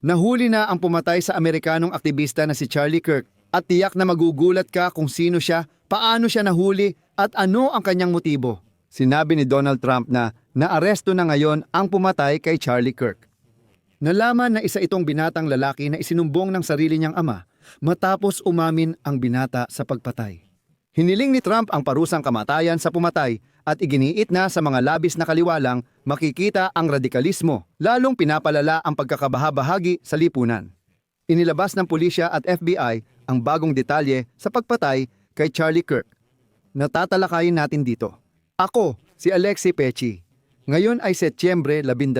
Nahuli na ang pumatay sa Amerikanong aktivista na si Charlie Kirk at tiyak na magugulat ka kung sino siya, paano siya nahuli at ano ang kanyang motibo. Sinabi ni Donald Trump na naaresto na ngayon ang pumatay kay Charlie Kirk. Nalaman na isa itong binatang lalaki na isinumbong ng sarili niyang ama matapos umamin ang binata sa pagpatay. Hiniling ni Trump ang parusang kamatayan sa pumatay at iginiit na sa mga labis na kaliwalang makikita ang radikalismo, lalong pinapalala ang pagkakabahabahagi sa lipunan. Inilabas ng pulisya at FBI ang bagong detalye sa pagpatay kay Charlie Kirk. Natatalakayin natin dito. Ako, si Alexi Pechi. Ngayon ay Setyembre 12.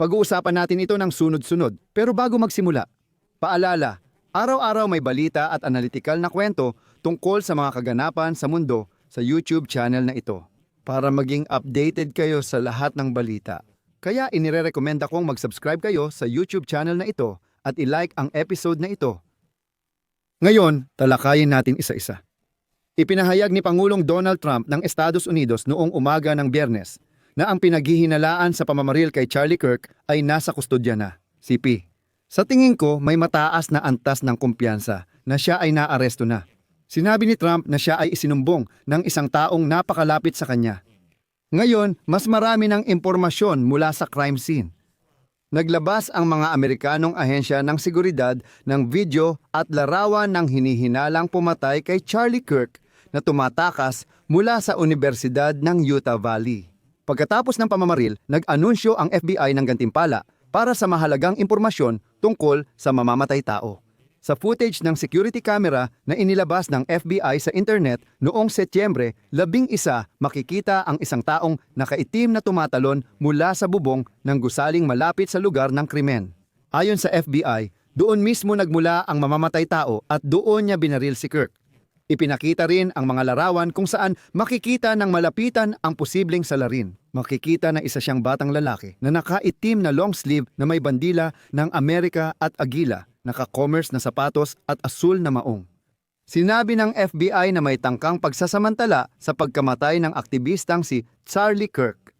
Pag-uusapan natin ito ng sunod-sunod. Pero bago magsimula, paalala, araw-araw may balita at analytical na kwento tungkol sa mga kaganapan sa mundo sa YouTube channel na ito para maging updated kayo sa lahat ng balita. Kaya inirerekomenda kong mag-subscribe kayo sa YouTube channel na ito at i-like ang episode na ito. Ngayon, talakayin natin isa-isa. Ipinahayag ni Pangulong Donald Trump ng Estados Unidos noong umaga ng biyernes na ang pinaghihinalaan sa pamamaril kay Charlie Kirk ay nasa kustodya na, CP. Sa tingin ko, may mataas na antas ng kumpiyansa na siya ay naaresto na. Sinabi ni Trump na siya ay isinumbong ng isang taong napakalapit sa kanya. Ngayon, mas marami ng impormasyon mula sa crime scene. Naglabas ang mga Amerikanong ahensya ng seguridad ng video at larawan ng hinihinalang pumatay kay Charlie Kirk na tumatakas mula sa Universidad ng Utah Valley. Pagkatapos ng pamamaril, nag-anunsyo ang FBI ng gantimpala para sa mahalagang impormasyon tungkol sa mamamatay tao. Sa footage ng security camera na inilabas ng FBI sa internet noong Setyembre, labing isa makikita ang isang taong nakaitim na tumatalon mula sa bubong ng gusaling malapit sa lugar ng krimen. Ayon sa FBI, doon mismo nagmula ang mamamatay tao at doon niya binaril si Kirk. Ipinakita rin ang mga larawan kung saan makikita ng malapitan ang posibleng salarin. Makikita na isa siyang batang lalaki na nakaitim na long sleeve na may bandila ng Amerika at Agila, naka-commerce na sapatos at asul na maong. Sinabi ng FBI na may tangkang pagsasamantala sa pagkamatay ng aktivistang si Charlie Kirk.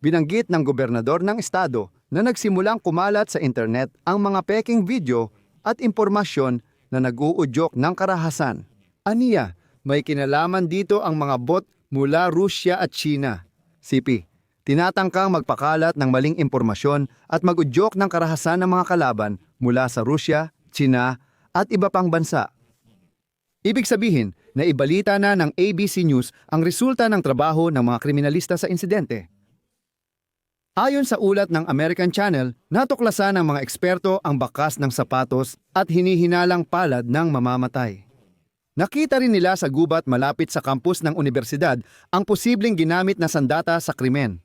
Binanggit ng gobernador ng estado na nagsimulang kumalat sa internet ang mga peking video at impormasyon na nag-uudyok ng karahasan. Aniya, may kinalaman dito ang mga bot mula Rusya at China. CP, tinatangkang magpakalat ng maling impormasyon at mag-udyok ng karahasan ng mga kalaban mula sa Rusya, China at iba pang bansa. Ibig sabihin na ibalita na ng ABC News ang resulta ng trabaho ng mga kriminalista sa insidente. Ayon sa ulat ng American Channel, natuklasan ng mga eksperto ang bakas ng sapatos at hinihinalang palad ng mamamatay. Nakita rin nila sa gubat malapit sa kampus ng universidad ang posibleng ginamit na sandata sa krimen.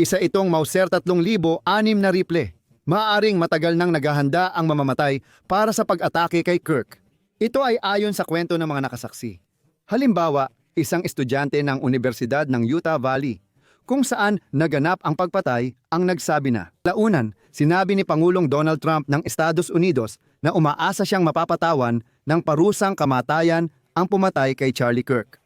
Isa itong Mauser 3000 anim na riple. Maaring matagal nang naghahanda ang mamamatay para sa pag-atake kay Kirk. Ito ay ayon sa kwento ng mga nakasaksi. Halimbawa, isang estudyante ng Universidad ng Utah Valley kung saan naganap ang pagpatay ang nagsabi na. Launan, sinabi ni Pangulong Donald Trump ng Estados Unidos na umaasa siyang mapapatawan ng parusang kamatayan ang pumatay kay Charlie Kirk.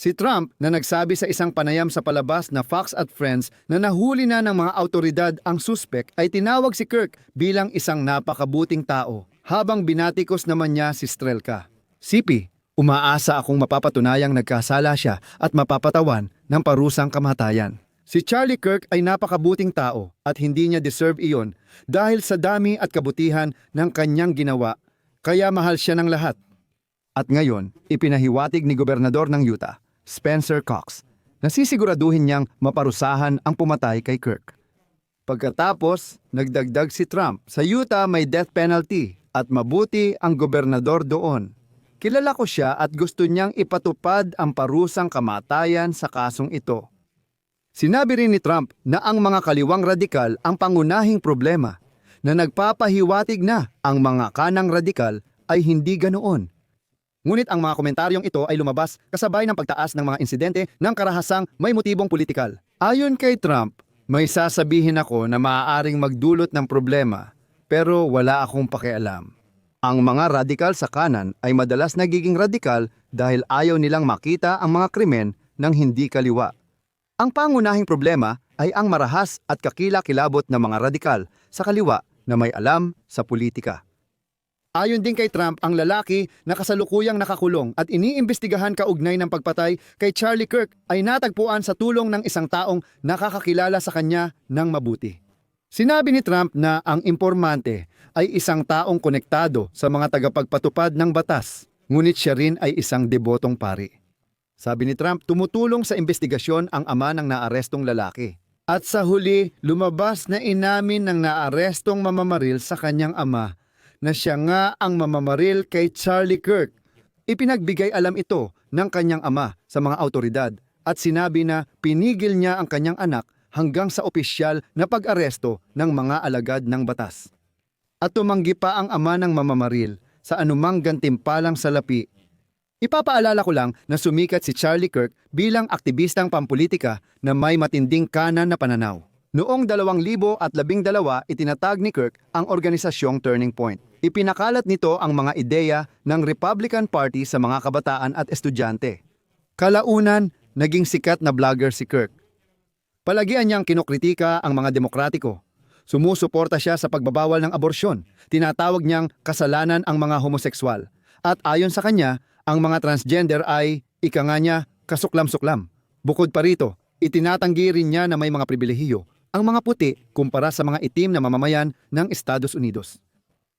Si Trump na nagsabi sa isang panayam sa palabas na Fox at Friends na nahuli na ng mga autoridad ang suspek ay tinawag si Kirk bilang isang napakabuting tao habang binatikos naman niya si Strelka. Sipi, umaasa akong mapapatunayang nagkasala siya at mapapatawan ng parusang kamatayan. Si Charlie Kirk ay napakabuting tao at hindi niya deserve iyon dahil sa dami at kabutihan ng kanyang ginawa, kaya mahal siya ng lahat. At ngayon, ipinahiwatig ni Gobernador ng Utah, Spencer Cox, na sisiguraduhin niyang maparusahan ang pumatay kay Kirk. Pagkatapos, nagdagdag si Trump, sa Utah may death penalty at mabuti ang gobernador doon. Kilala ko siya at gusto niyang ipatupad ang parusang kamatayan sa kasong ito. Sinabi rin ni Trump na ang mga kaliwang radikal ang pangunahing problema, na nagpapahiwatig na ang mga kanang radikal ay hindi ganoon. Ngunit ang mga komentaryong ito ay lumabas kasabay ng pagtaas ng mga insidente ng karahasang may motibong politikal. Ayon kay Trump, may sasabihin ako na maaaring magdulot ng problema pero wala akong pakialam. Ang mga radikal sa kanan ay madalas nagiging radikal dahil ayaw nilang makita ang mga krimen ng hindi kaliwa. Ang pangunahing problema ay ang marahas at kakila-kilabot na mga radikal sa kaliwa na may alam sa politika. Ayon din kay Trump, ang lalaki na kasalukuyang nakakulong at iniimbestigahan kaugnay ng pagpatay kay Charlie Kirk ay natagpuan sa tulong ng isang taong nakakakilala sa kanya ng mabuti. Sinabi ni Trump na ang impormante ay isang taong konektado sa mga tagapagpatupad ng batas, ngunit siya rin ay isang debotong pari. Sabi ni Trump, tumutulong sa investigasyon ang ama ng naarestong lalaki. At sa huli, lumabas na inamin ng naarestong mamamaril sa kanyang ama na siya nga ang mamamaril kay Charlie Kirk. Ipinagbigay alam ito ng kanyang ama sa mga autoridad at sinabi na pinigil niya ang kanyang anak hanggang sa opisyal na pag-aresto ng mga alagad ng batas. At tumanggi pa ang ama ng mamamaril sa anumang gantimpalang salapi. Ipapaalala ko lang na sumikat si Charlie Kirk bilang aktivistang pampolitika na may matinding kanan na pananaw. Noong 2012, itinatag ni Kirk ang organisasyong Turning Point. Ipinakalat nito ang mga ideya ng Republican Party sa mga kabataan at estudyante. Kalaunan, naging sikat na vlogger si Kirk. Palagian niyang kinokritika ang mga demokratiko. Sumusuporta siya sa pagbabawal ng aborsyon. Tinatawag niyang kasalanan ang mga homosekswal. At ayon sa kanya, ang mga transgender ay, ika nga niya, kasuklam-suklam. Bukod pa rito, itinatanggi rin niya na may mga pribilehiyo ang mga puti kumpara sa mga itim na mamamayan ng Estados Unidos.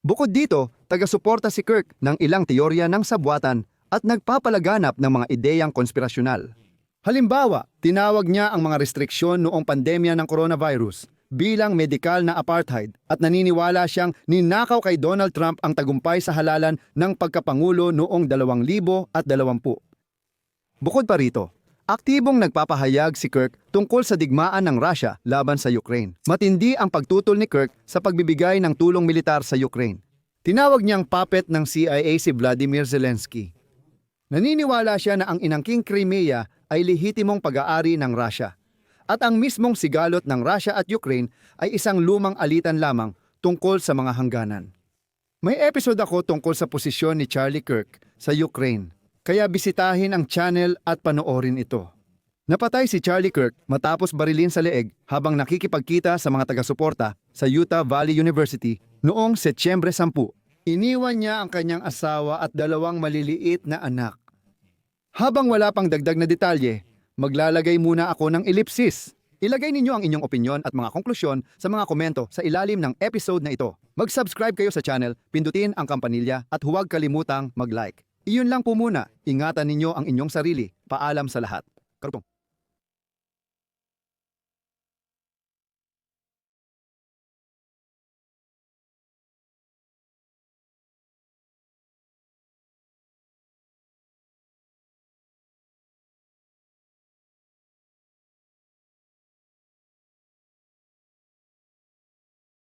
Bukod dito, taga-suporta si Kirk ng ilang teorya ng sabwatan at nagpapalaganap ng mga ideyang konspirasyonal. Halimbawa, tinawag niya ang mga restriksyon noong pandemya ng coronavirus bilang medikal na apartheid at naniniwala siyang ninakaw kay Donald Trump ang tagumpay sa halalan ng pagkapangulo noong 2020. Bukod pa rito, aktibong nagpapahayag si Kirk tungkol sa digmaan ng Russia laban sa Ukraine. Matindi ang pagtutol ni Kirk sa pagbibigay ng tulong militar sa Ukraine. Tinawag niyang puppet ng CIA si Vladimir Zelensky. Naniniwala siya na ang inangking Crimea ay lehitimong pag-aari ng Russia. At ang mismong sigalot ng Russia at Ukraine ay isang lumang alitan lamang tungkol sa mga hangganan. May episode ako tungkol sa posisyon ni Charlie Kirk sa Ukraine, kaya bisitahin ang channel at panoorin ito. Napatay si Charlie Kirk matapos barilin sa leeg habang nakikipagkita sa mga taga-suporta sa Utah Valley University noong Setyembre 10. Iniwan niya ang kanyang asawa at dalawang maliliit na anak. Habang wala pang dagdag na detalye, maglalagay muna ako ng ellipsis. Ilagay ninyo ang inyong opinyon at mga konklusyon sa mga komento sa ilalim ng episode na ito. Mag-subscribe kayo sa channel, pindutin ang kampanilya at huwag kalimutang mag-like. Iyon lang po muna. Ingatan ninyo ang inyong sarili. Paalam sa lahat. Karutong.